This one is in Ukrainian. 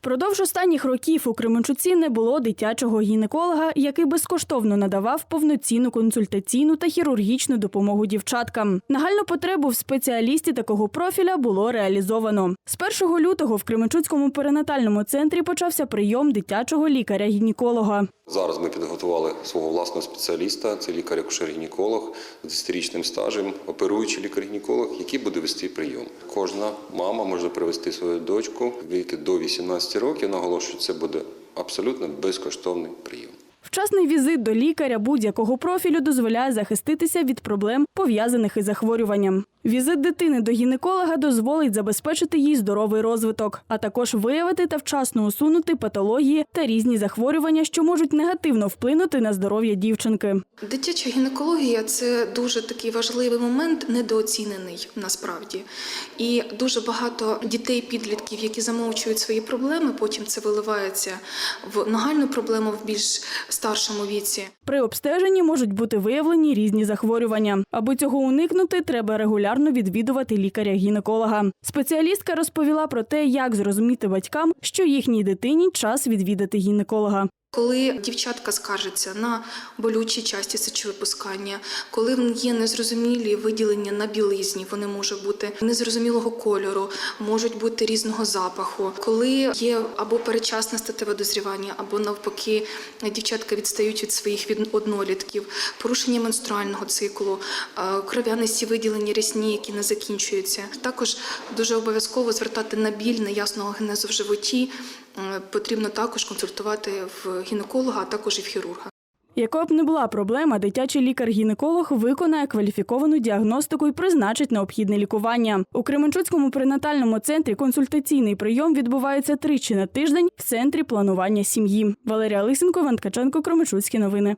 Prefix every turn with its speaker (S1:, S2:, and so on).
S1: Впродовж останніх років у Кременчуці не було дитячого гінеколога, який безкоштовно надавав повноцінну консультаційну та хірургічну допомогу дівчаткам. Нагальну потребу в спеціалісті такого профіля було реалізовано. З 1 лютого в Кременчуцькому перинатальному центрі почався прийом дитячого лікаря-гінеколога.
S2: Зараз ми підготували свого власного спеціаліста, це лікар-акушер-гінеколог з 10-річним стажем, оперуючий лікар-гінеколог, який буде вести прийом. Кожна мама може привести свою дочку віки до 18 років. Наголошую, це буде абсолютно безкоштовний прийом.
S1: Вчасний візит до лікаря будь-якого профілю дозволяє захиститися від проблем, пов'язаних із захворюванням. Візит дитини до гінеколога дозволить забезпечити їй здоровий розвиток, а також виявити та вчасно усунути патології та різні захворювання, що можуть негативно вплинути на здоров'я дівчинки.
S3: Дитяча гінекологія це дуже такий важливий момент, недооцінений насправді. І дуже багато дітей, підлітків, які замовчують свої проблеми, потім це виливається в нагальну проблему в більш старшому віці.
S1: При обстеженні можуть бути виявлені різні захворювання. Аби цього уникнути, треба регулярно відвідувати лікаря-гінеколога. Спеціалістка розповіла про те, як зрозуміти батькам, що їхній дитині час відвідати гінеколога.
S3: Коли дівчатка скаржиться на болючі часті сечовипускання, коли є незрозумілі виділення на білизні, вони можуть бути незрозумілого кольору, можуть бути різного запаху. Коли є або перечасне статеве дозрівання, або навпаки, дівчатка відстають від своїх однолітків, порушення менструального циклу, кров'янисті виділення рісні, які не закінчуються. Також дуже обов'язково звертати на біль неясного генезу в животі. Е, Потрібно також консультувати в гінеколога, а також і в хірурга.
S1: Якою б не була проблема, дитячий лікар-гінеколог виконає кваліфіковану діагностику і призначить необхідне лікування. У Кременчуцькому пренатальному центрі консультаційний прийом відбувається тричі на тиждень в центрі планування сім'ї. Валерія Лисенко, Ванткаченко, Кременчуцькі новини.